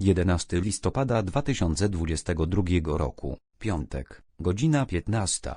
11 listopada 2022 roku, piątek, godzina 15.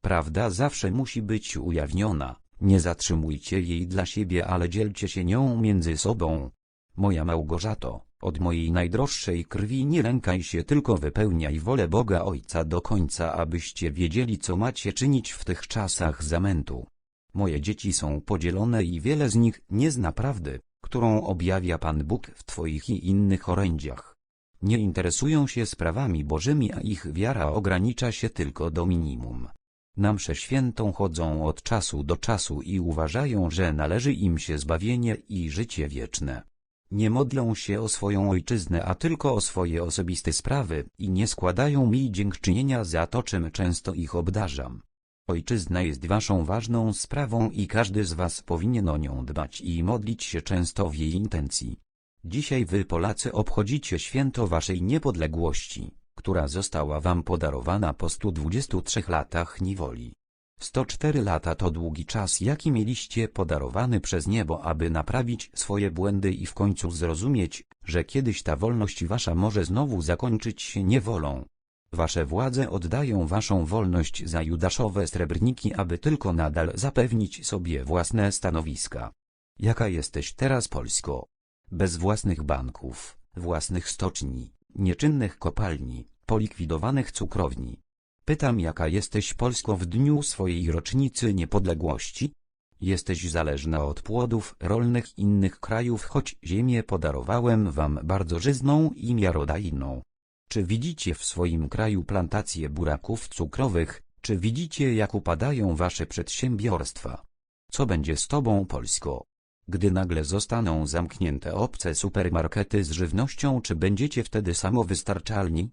Prawda zawsze musi być ujawniona, nie zatrzymujcie jej dla siebie, ale dzielcie się nią między sobą. Moja Małgorzato, od mojej najdroższej krwi nie lękaj się, tylko wypełniaj wolę Boga Ojca do końca, abyście wiedzieli, co macie czynić w tych czasach zamętu. Moje dzieci są podzielone i wiele z nich nie zna prawdy, którą objawia Pan Bóg w Twoich i innych orędziach. Nie interesują się sprawami bożymi, a ich wiara ogranicza się tylko do minimum. Na mszę świętą chodzą od czasu do czasu i uważają, że należy im się zbawienie i życie wieczne. Nie modlą się o swoją ojczyznę, a tylko o swoje osobiste sprawy i nie składają mi dziękczynienia za to, czym często ich obdarzam. Ojczyzna jest waszą ważną sprawą i każdy z was powinien o nią dbać i modlić się często w jej intencji. Dzisiaj wy Polacy obchodzicie święto waszej niepodległości, która została wam podarowana po 123 latach niewoli. 104 lata to długi czas jaki mieliście podarowany przez niebo aby naprawić swoje błędy i w końcu zrozumieć, że kiedyś ta wolność wasza może znowu zakończyć się niewolą. Wasze władze oddają waszą wolność za judaszowe srebrniki, aby tylko nadal zapewnić sobie własne stanowiska. Jaka jesteś teraz Polsko? Bez własnych banków, własnych stoczni, nieczynnych kopalni, polikwidowanych cukrowni. Pytam jaka jesteś Polsko w dniu swojej rocznicy niepodległości? Jesteś zależna od płodów rolnych innych krajów, choć ziemię podarowałem wam bardzo żyzną i miarodajną. Czy widzicie w swoim kraju plantacje buraków cukrowych, czy widzicie jak upadają wasze przedsiębiorstwa? Co będzie z tobą Polsko? Gdy nagle zostaną zamknięte obce supermarkety z żywnością, czy będziecie wtedy samowystarczalni?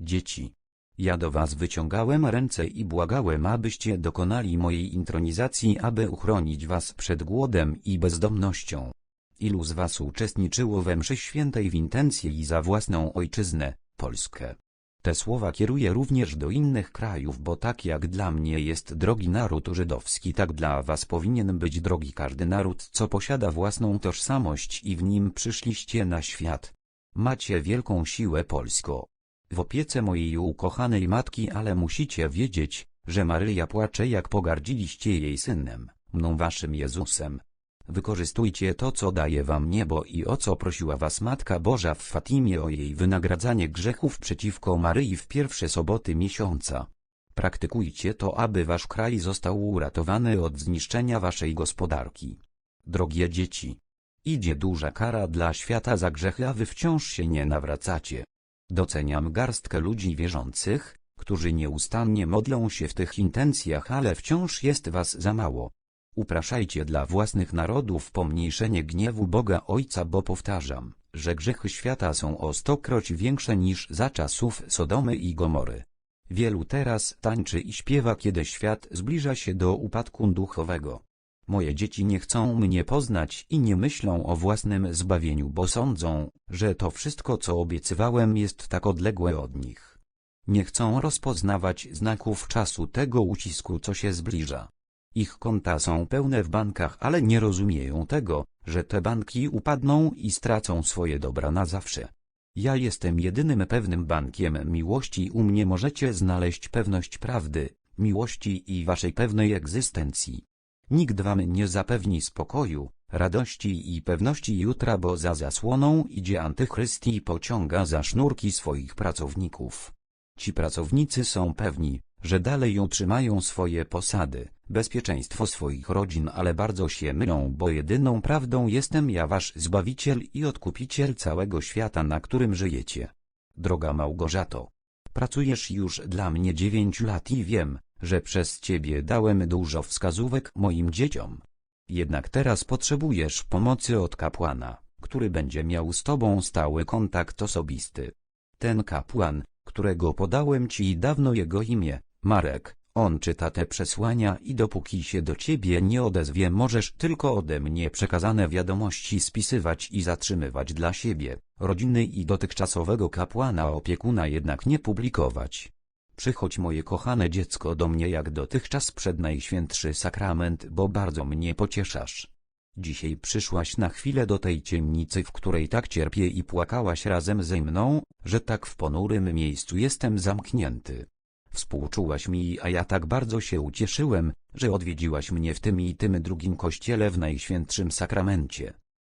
Dzieci. Ja do was wyciągałem ręce i błagałem, abyście dokonali mojej intronizacji, aby uchronić was przed głodem i bezdomnością. Ilu z was uczestniczyło we mszy świętej w intencji za własną ojczyznę, Polskę? Te słowa kieruję również do innych krajów, bo tak jak dla mnie jest drogi naród żydowski, tak dla was powinien być drogi każdy naród, co posiada własną tożsamość i w nim przyszliście na świat. Macie wielką siłę Polsko. W opiece mojej ukochanej matki, ale musicie wiedzieć, że Maryja płacze jak pogardziliście jej synem, mną waszym Jezusem. Wykorzystujcie to, co daje wam niebo i o co prosiła was Matka Boża w Fatimie o jej wynagradzanie grzechów przeciwko Maryi w pierwsze soboty miesiąca. Praktykujcie to, aby wasz kraj został uratowany od zniszczenia waszej gospodarki. Drogie dzieci, idzie duża kara dla świata za grzechy, a wy wciąż się nie nawracacie. Doceniam garstkę ludzi wierzących, którzy nieustannie modlą się w tych intencjach, ale wciąż jest was za mało. Upraszajcie dla własnych narodów pomniejszenie gniewu Boga Ojca, bo powtarzam, że grzechy świata są o stokroć większe niż za czasów Sodomy i Gomory. Wielu teraz tańczy i śpiewa, kiedy świat zbliża się do upadku duchowego. Moje dzieci nie chcą mnie poznać i nie myślą o własnym zbawieniu, bo sądzą, że to wszystko, co obiecywałem, jest tak odległe od nich. Nie chcą rozpoznawać znaków czasu tego ucisku, co się zbliża. Ich konta są pełne w bankach, ale nie rozumieją tego, że te banki upadną i stracą swoje dobra na zawsze. Ja jestem jedynym pewnym bankiem miłości. U mnie możecie znaleźć pewność prawdy, miłości i waszej pewnej egzystencji. Nikt wam nie zapewni spokoju, radości i pewności jutra, bo za zasłoną idzie antychryst i pociąga za sznurki swoich pracowników. Ci pracownicy są pewni, że dalej utrzymają swoje posady, bezpieczeństwo swoich rodzin, ale bardzo się mylą, bo jedyną prawdą jestem ja wasz Zbawiciel i Odkupiciel całego świata, na którym żyjecie. Droga Małgorzato, pracujesz już dla mnie dziewięć lat i wiem, że przez ciebie dałem dużo wskazówek moim dzieciom. Jednak teraz potrzebujesz pomocy od kapłana, który będzie miał z tobą stały kontakt osobisty. Ten kapłan, którego podałem ci dawno jego imię, Marek, on czyta te przesłania i dopóki się do ciebie nie odezwie możesz tylko ode mnie przekazane wiadomości spisywać i zatrzymywać dla siebie, rodziny i dotychczasowego kapłana opiekuna jednak nie publikować. Przychodź moje kochane dziecko do mnie jak dotychczas przed Najświętszy Sakrament, bo bardzo mnie pocieszasz. Dzisiaj przyszłaś na chwilę do tej ciemnicy, w której tak cierpię i płakałaś razem ze mną, że tak w ponurym miejscu jestem zamknięty. Współczułaś mi, a ja tak bardzo się ucieszyłem, że odwiedziłaś mnie w tym i tym drugim kościele w Najświętszym Sakramencie.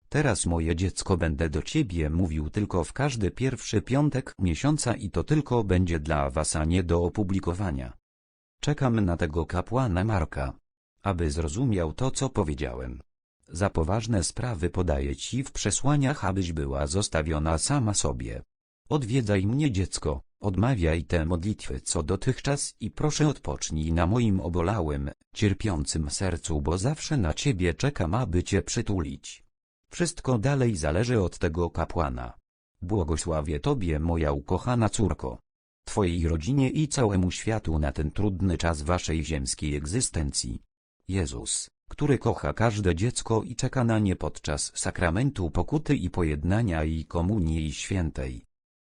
Teraz moje dziecko będę do ciebie mówił tylko w każdy pierwszy piątek miesiąca i to tylko będzie dla was, a nie do opublikowania. Czekam na tego kapłana Marka. Aby zrozumiał to, co powiedziałem. Za poważne sprawy podaję ci w przesłaniach, abyś była zostawiona sama sobie. Odwiedzaj mnie dziecko, odmawiaj te modlitwy co dotychczas i proszę odpocznij na moim obolałym, cierpiącym sercu, bo zawsze na ciebie czekam, aby cię przytulić. Wszystko dalej zależy od tego kapłana. Błogosławię tobie, moja ukochana córko. Twojej rodzinie i całemu światu na ten trudny czas waszej ziemskiej egzystencji. Jezus, który kocha każde dziecko i czeka na nie podczas sakramentu pokuty i pojednania i komunii świętej.